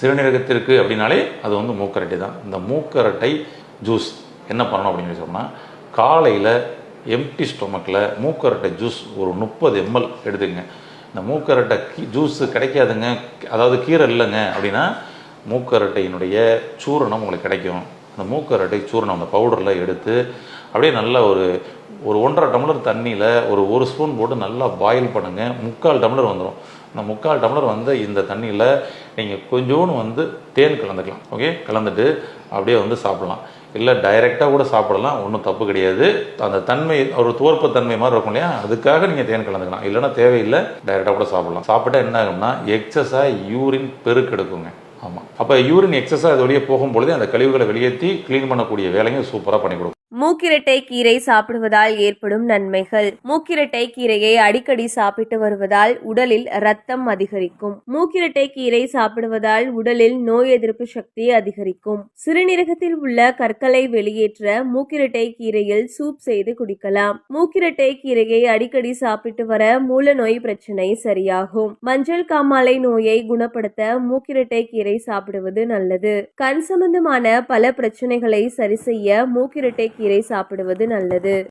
சிறுநீரகத்திற்கு அப்படின்னாலே அது வந்து மூக்கரட்டை தான். இந்த மூக்கரட்டை ஜூஸ் என்ன பண்ணணும் அப்படின்னு சொன்னால் காலையில் எம்டி ஸ்டொமக்கில் மூக்கரட்டை ஜூஸ் ஒரு முப்பது எம்எல் எடுத்துங்க இந்த மூக்கரட்டை கீ ஜூஸ் கிடைக்காதுங்க அதாவது கீரை இல்லைங்க அப்படின்னா மூக்கரட்டையினுடைய சூரணம் உங்களுக்கு கிடைக்கும். அந்த மூக்கரட்டை சூரணம் அந்த பவுடரில் எடுத்து அப்படியே நல்ல ஒரு ஒரு ஒன்றரை டம்ளர் தண்ணியில் ஒரு ஒரு ஸ்பூன் போட்டு நல்லா பாயில் பண்ணுங்கள் முக்கால் டம்ளர் வந்துடும் அந்த முக்கால் டம்ளர் வந்து இந்த தண்ணியில் நீங்கள் கொஞ்சோன்னு வந்து தேன் கலந்துக்கலாம். ஓகே கலந்துட்டு அப்படியே வந்து சாப்பிடலாம். இல்லை டைரெக்டாக கூட சாப்பிடலாம். ஒன்றும் தப்பு கிடையாது. அந்த தன்மை ஒரு தோற்ப தன்மை மாதிரி இருக்கும் இல்லையா? அதுக்காக நீங்கள் தேன் கலந்துக்கலாம். இல்லைன்னா தேவையில்லை. டைரெக்டாக கூட சாப்பிடலாம். சாப்பிட்டா என்ன ஆகும்னா எக்ஸஸாக யூரின் பெருக்கெடுக்குங்க. ஆமாம் அப்போ யூரின் எக்ஸஸாக அது வழியே போகும்பொழுது அந்த கழிவுகளை வெளியேற்றி க்ளீன் பண்ணக்கூடிய வேலையும் சூப்பராக பண்ணி கொடுக்கும். மூக்கிரட்டை கீரை சாப்பிடுவதால் ஏற்படும் நன்மைகள். மூக்கிரட்டை கீரையை அடிக்கடி சாப்பிட்டு வருவதால் உடலில் ரத்தம் அதிகரிக்கும். மூக்கிரட்டை கீரை சாப்பிடுவதால் உடலில் நோய் எதிர்ப்பு சக்தி அதிகரிக்கும். சிறுநீரகத்தில் உள்ள கற்களை வெளியேற்ற மூக்கிரட்டை கீரையில் சூப் செய்து குடிக்கலாம். மூக்கிரட்டை கீரையை அடிக்கடி சாப்பிட்டு வர மூல நோய் பிரச்சனை சரியாகும். மஞ்சள் காமாலை நோயை குணப்படுத்த மூக்கிரட்டை கீரை சாப்பிடுவது நல்லது. கண் சம்பந்தமான பல பிரச்சனைகளை சரி செய்ய மூக்கிரட்டை கீரை சாப்பிடுவது நல்லது.